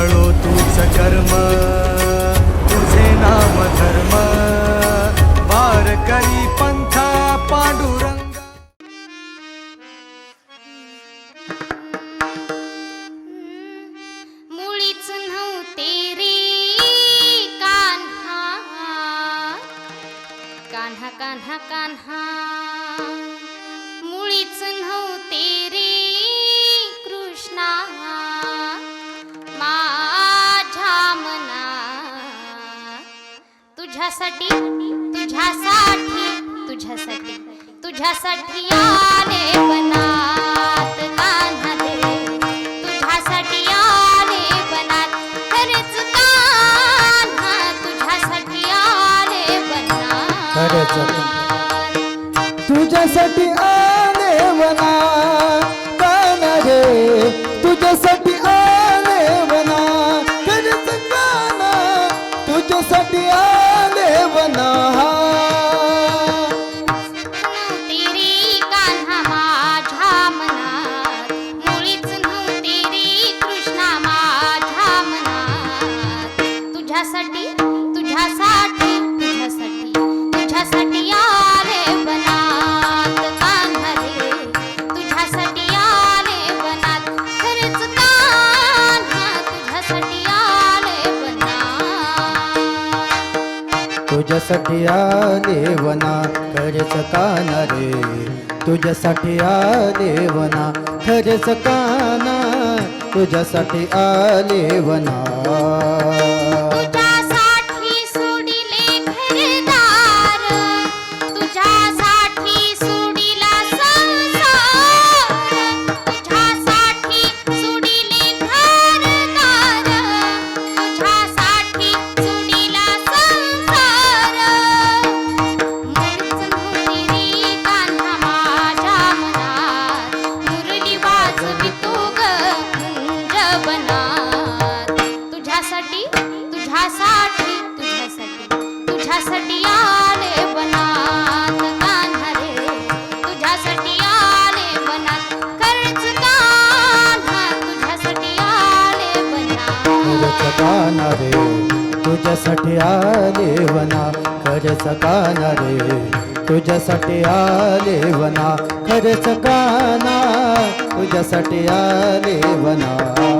जाळो तूच कर्म तुझे नाम धर्म. पार करी पंथ पांडुरंग. मुळीच नव्हते रे कान्हा. कान्हा कान्हा कान्हा. तुझ्यासाठी तुझ्यासाठी तुझ्यासाठी तुझ्यासाठी आले बनात कान्हा दे तुझ्यासाठी आले बनात खरंच कान्हा तुझ्यासाठी आले बनात. तुझ्यासाठी आले बनात कान्हा तुझ्यासाठी देवना खरेच काना रे? तुझ्यासाठी देवना खरेच काना तुझ्यासाठी आलेवना कानारे तुझ्यासाठी आले वना खरच कानारे तुझ्यासाठी आले वना खरच काना तुझ्यासाठी आले वना.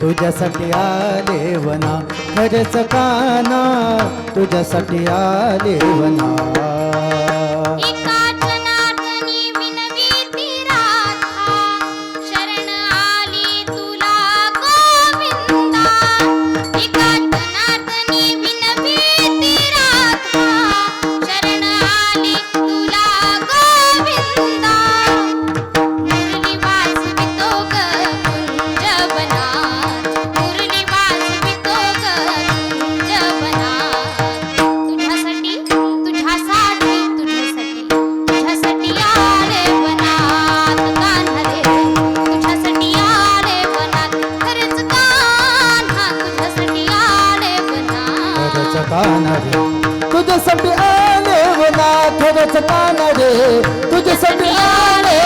तुझ्यासाठी आले वना. खरंच काना तुझ्यासाठी आले वना. राहणार तुझ्यासाठी आले हो मला थोडंच पाहणार तुझ्यासाठी आले